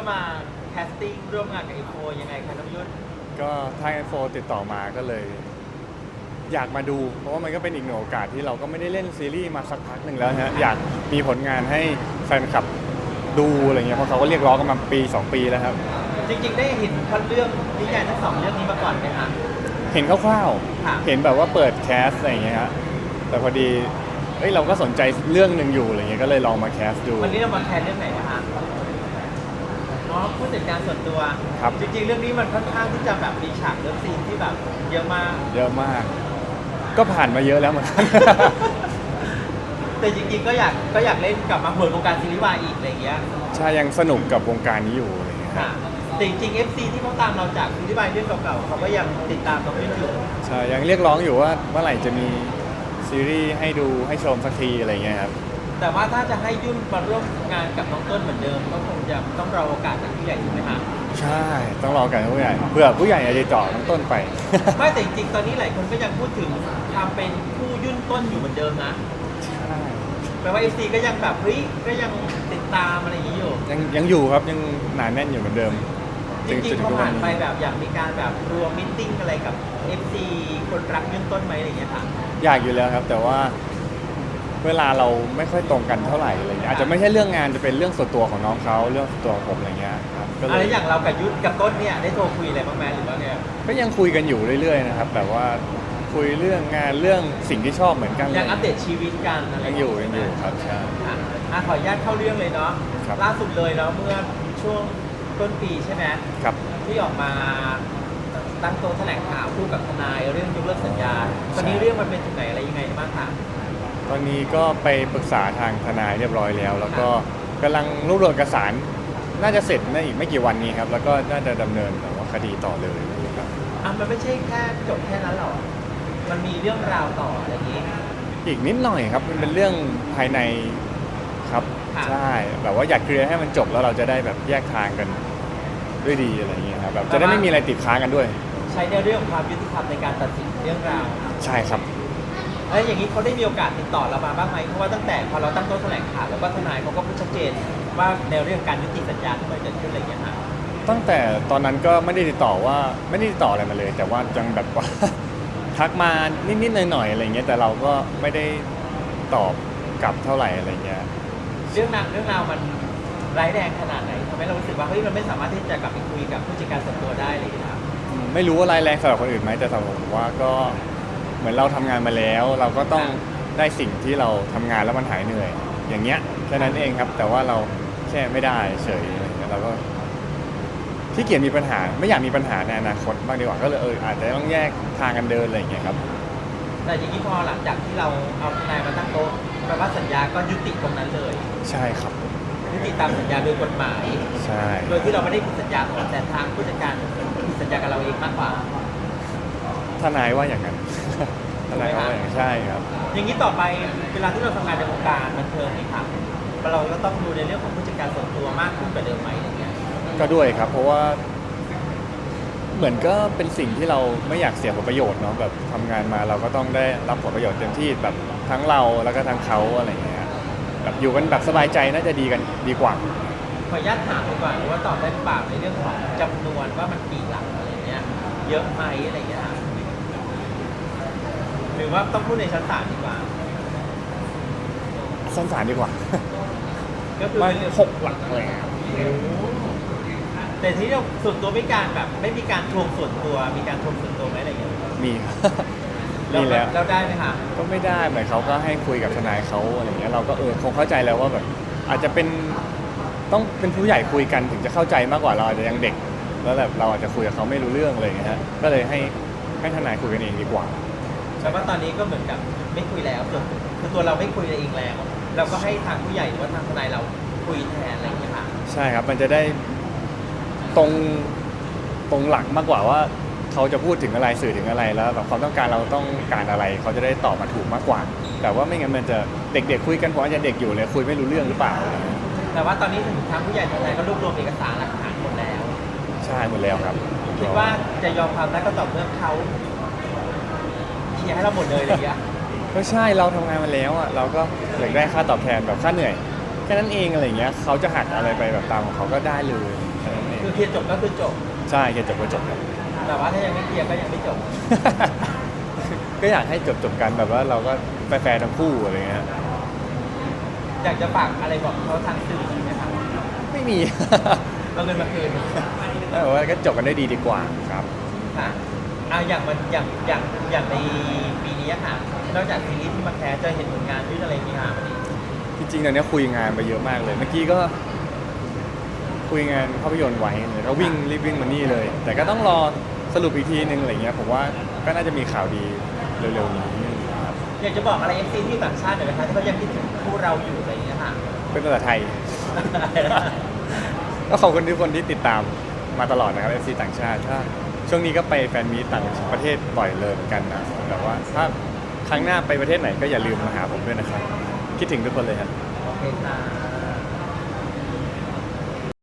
ก็มาแคสติ้งร่วมงานกับเอโฟยังไงคะน้องยุ่นก็ทางโฟติดต่อมาก็เลย อยากมาดู เพราะว่ามันก็เป็นอีกหนึ่งโอกาสที่เราก็ไม่ได้เล่นซีรีส์มาสักพักหนึ่งแล้วฮะอยากมีผลงานให้แฟนคลับดูอะไรเงี้ยเพราะเขาก็เรียกร้องกันมาปี 2 ปีแล้วครับ จริง ๆ ได้เห็นพล็อตเรื่องนิยายทั้งสองเรื่องนี้มาก่อนไหมคะ เห็นคร่าวค่ะๆเห็นแบบว่าเปิดแคสอะไรอย่างเงี้ยฮะแต่พอดีเอ้ยเราก็สนใจเรื่องหนึ่งอยู่อะไรเงี้ยก็เลยลองมาแคสดู วันนี้เรามาแคสเรื่องไหนนะคะ อ๋อผู้จัดการส่วนตัว ครับ จริงๆ เรื่องนี้มันค่อนข้างที่จะแบบมีฉากเลิฟซีนที่แบบเยอะมาก เยอะมาก ก็ผ่านมาเยอะแล้วเหมือนกัน แต่จริงๆ ก็อยากก็อยากเล่นกลับมาเปิดวงการซีรีส์วายอีกอะไรอย่างเงี้ยใช่ยังสนุกกับวงการนี้อยู่อะไรเงี้ยค่ะแต่จริงๆ FC ที่เขาตามเราจากซีรีส์วายเรื่องเก่าๆเขาก็ยังติดตามเราอยู่ใช่ยังเรียกร้องอยู่ว่าเมื่อไหร่จะมีซีรีส์ให้ดูให้ชมสักทีอะไรเงี้ยครับ แต่ว่าถ้าจะให้ยุ่นมาร่วมงานกับน้องต้นเหมือนเดิมก็คงจะต้องรอโอกาสจากผู้ใหญ่ถูกไหมคะใช่ ต้องรอกันผู้ใหญ่เพื่อผู้ใหญ่อาจจะเจาะน้องต้นไป ไม่แต่จริงๆตอนนี้หลายคนก็ยังพูดถึงทำเป็นคู่ยุ่นต้นอยู่เหมือนเดิมนะใช่แปลว่า FC ก็ยังแบบเฮ้ยก็ยังติดตามอะไรอย่างนี้อยู่ ยังยังอยู่ครับยังหนาแน่นอยู่เหมือนเดิมจริงๆทุเขากวัผ่านไปแบบอยากมีการแบบรวมมิทติ้งอะไรกับ FC คนรักยุ่นต้นไหมอะไรอย่างเงี้ยค่ะอยากอยู่แล้วครับ แต่ว่า เวลาเราไม่ค่อยตรงกันเท่าไหร่อะไรเงี้ยอาจจะไม่ใช่เรื่องงานจะเป็นเรื่องส่วนตัวของน้องเขาเรื่องส่วนตัวของผมอะไรเงี้ยครับก็เลอะไรยอย่างเรากับยุทธกับต้นเนี่ยได้โทรคุยอะไรบ้างไหมหรือว่าไงก็ยังคุยกันอยู่เรื่อยๆนะครับแบบว่าคุยเรื่องงานเรื่องสิ่งที่ชอบเหมือนกันยังอัปเดตชีวิตกันอะไรยังอยู่ยังอยู่ครับใช่ค่ะอะขออนุญาตเข้าเรื่องเลยเนาะครับ ล่าสุดเลยเนาะเมื่อช่วงต้นปีใช่ไหมครับ ที่ออกมาตั้งโต๊ะแถลงข่าวคู่กับทนายเรื่องยกเลิกสัญญาตอนนี้เรื่องมันเป็นถึงไหนอะไรยังไงบ้างคะ ตอนนี้ก็ไปปรึกษาทางทนายเรียบร้อยแล้ว แล้วก็กำลังรวบรวมเอกสาร น่าจะเสร็จในอีกไม่กี่วันนี้ครับ แล้วก็น่าจะดำเนินแบบว่าคดีต่อเลยครับ อะมันไม่ใช่แค่จบแค่นั้นหรอก มันมีเรื่องราวต่ออะไรอย่างนี้ อีกนิดหน่อยครับมันเป็นเรื่องภายในครับค่ะ ใช่แบบว่าอยากเคลียร์ให้มันจบแล้วเราจะได้แบบแยกทางกันด้วยดีอะไรอย่างเงี้ยครับแบบจะได้ไม่มีอะไรติดค้างกันด้วย ใช้ในเรื่องของความยุติธรรมในการตัดสินเรื่องราว ใช่ครับ แล้วอย่างนี้เขาได้มีโอกาสติดต่อเรามาบ้างไหมเพราะว่าตั้งแต่พอเราตั้งโต๊ะแถลงข่าวแล้วก็ทนายเขาก็พูดชัดเจนว่าในเรื่องการยุติสัญญาที่มันเกิดขึ้นอะไรอย่างเงี้ยค่ะตั้งแต่ตอนนั้นก็ไม่ได้ติดต่อว่าไม่ได้ติดต่ออะไรมาเลย แต่ว่าจังแบบว่า ทักมานิดๆหน่อยๆอะไรเงี้ยแต่เราก็ไม่ได้ตอบกลับเท่าไหร่อะไรเงี้ยเรื่องราวเรื่องราวมันร้ายแรงขนาดไหนทำให้เรารู้สึกว่าเฮ้ยมันไม่สามารถที่จะกลับไปคุยกับผู้จัดการส่วนตัวได้เลยนะครับอืมไม่รู้ว่าร้ายแรงสำหรับคนอื่นไหมแต่สำหรับผมว่าก็ เหมือนเราทำงานมาแล้ว เราก็ต้องได้สิ่งที่เราทำงานแล้วมันหายเหนื่อย อย่างเงี้ยแค่นั้นเองครับ แต่ว่าเราแค่ไม่ได้เฉยอะไรเงี้ยเราก็ที่เกียจมีปัญหา ไม่อยากมีปัญหาในอนาคตบ้างดีกว่าก็เลยเอออาจจะต้องแยกทางกันเดินอะไรอย่างเงี้ยครับ แต่อย่างนี้พอหลังจากที่เราเอาทนายมาตั้งโต๊ะแปลว่าสัญญาก็ยุติตรงนั้นเลย ใช่ครับ ยุติตามสัญญาโดยกฎหมาย ใช่ โดยที่เราไม่ได้ผิดสัญญาแต่ทางผู้จัดการผิดสัญญากับเราเองมากกว่า ทนายว่าอย่างนั้น ทนายว่าอย่างนั้นใช่ครับ อย่างนี้ต่อไปเวลาที่เราทำงานในวงการบันเทิงนี่ครับเราก็ต้องดูในเรื่องของผู้จัดการส่วนตัวมากขึ้นกว่าเดิมไหมอย่างเงี้ยก็ด้วยครับ เพราะว่า เหมือนก็เป็นสิ่งที่เราไม่อยากเสียผลประโยชน์เนาะแบบทำงานมาเราก็ต้องได้รับผลประโยชน์เต็มที่แบบทั้งเราแล้วก็ทั้งเขาอะไรอย่างเงี้ยแบบอยู่กันแบบสบายใจน่าจะดีกันดีกว่า ขออนุญาตถามดีกว่าว่าตอบได้เปล่าในเรื่องของจำนวนว่ามันกี่หลักอะไรเงี้ยเยอะไหมอะไรเงี้ยครับ หรือว่าต้องพูดในชั้นศาลดีกว่า สั้นสารดีกว่า ก็คือมาเป็นเรื่องหกหลักเลยครับแต่ที่เราส่วนตัวไม่การแบบ ไม่มีการทวงส่วนตัว มีการทวงส่วนตัวไหมอะไรเงี้ยมีครับ มีแล้ว เราได้ไหมคะก็ไม่ได้เหมือนเขาก็ให้คุยกับทนายเขาอะไรเงี้ยเราก็เออคงเข้าใจแล้วว่าแบบอาจจะเป็นต้องเป็นผู้ใหญ่คุยกันถึงจะเข้าใจมากกว่าเราอาจจะยังเด็ก แล้วแบบเราอาจจะคุยกับเขาไม่รู้เรื่องอะไรเงี้ยฮะก็เลยให้ให้ทนายคุยกันเองดีกว่า แต่ว่าตอนนี้ก็เหมือนกับไม่คุยแล้วส่วนคือตัวเราไม่คุยเองแล้ว เราก็ให้ทางผู้ใหญ่หรือว่าทางทนายเราคุยแทนอะไรเงี้ยค่ะใช่ครับ มันจะได้ตรงตรงหลักมากกว่าว่า เขาจะพูดถึงอะไรสื่อถึงอะไรแล้วแบบความต้องการเราต้องการอะไร เขาจะได้ตอบมาถูกมากกว่า แต่ว่าไม่งั้นมันจะเด็กๆคุยกันผมอาจจะเด็กอยู่เลยคุยไม่รู้เรื่องหรือเปล่า แต่ว่าตอนนี้ถึงทางผู้ใหญ่ทนายก็รวบรวมเอกสารหลักฐานหมดแล้ว ใช่หมดแล้วครับ คิดว่าจะยอมความได้ก็ต่อเมื่อเขา เคลียร์ให้เราหมดเลยอะไรอย่างเงี้ยก็ใช่เราทำงานมาแล้วอะเราก็อยากได้ค่าตอบแทนแบบค่าเหนื่อยคค่นั้นเองอะไรอย่างเงี้ยเขาจะหักอะไรไปแบบตามของเขาก็ได้เลยแค่นั้นเองคือเคลียร์จบก็คือจบ ใช่แค่จบก็จบครับ แต่ว่าถ้ายังไม่เคลียร์ก็ยังไม่จบ ก็อยากให้จบจบๆกันแบบว่าเราก็แฟร์ๆทั้งคู่อะไรเงี้ยอยากจะฝากอะไรบอกเขาทางสื่อไหมครับไม่มี เราเงินมาคืนแต่ว่าก็จบกันได้ดีดีกว่าครับ ค่ะ อะอย่างมันอย่างอย่างอย่างในปีนี้อะค่ะนอกจากซีรีส์ที่มาแคสจะเห็นผลงานที่อะไรมีค่ะวันนี้จริงๆตอนนี้คุยงานไปเยอะมากเลย เมื่อกี้ก็ คุยงานภาพยนตร์ไว้เลยก็วิ่งรีบวิ่งมานี่เลย แต่ก็ต้องรอสรุปอีกทีนึงอะไรเงี้ยผมว่าก็น่าจะมีข่าวดีเร็วๆนี้ครับอยากจะบอกอะไรเอฟซีที่ต่างชาติหน่อยไหมคะที่เขายังคิดถึงคู่เราอยู่อะไรอย่างเงี้ยค่ะ เป็นภาษาไทย ก็ขอบคุณทุกคนที่ติดตามมาตลอดนะครับ FC ต่างชาติถ้า ช่วงนี้ก็ไปแฟนมีตต่างประเทศบ่อยเลยเหมือนกันนะแต่ว่าถ้าครั้งหน้าไปประเทศไหนก็อย่าลืมมาหาผมด้วยนะครับ คิดถึงทุกคนเลยครับ โอเคค่ะ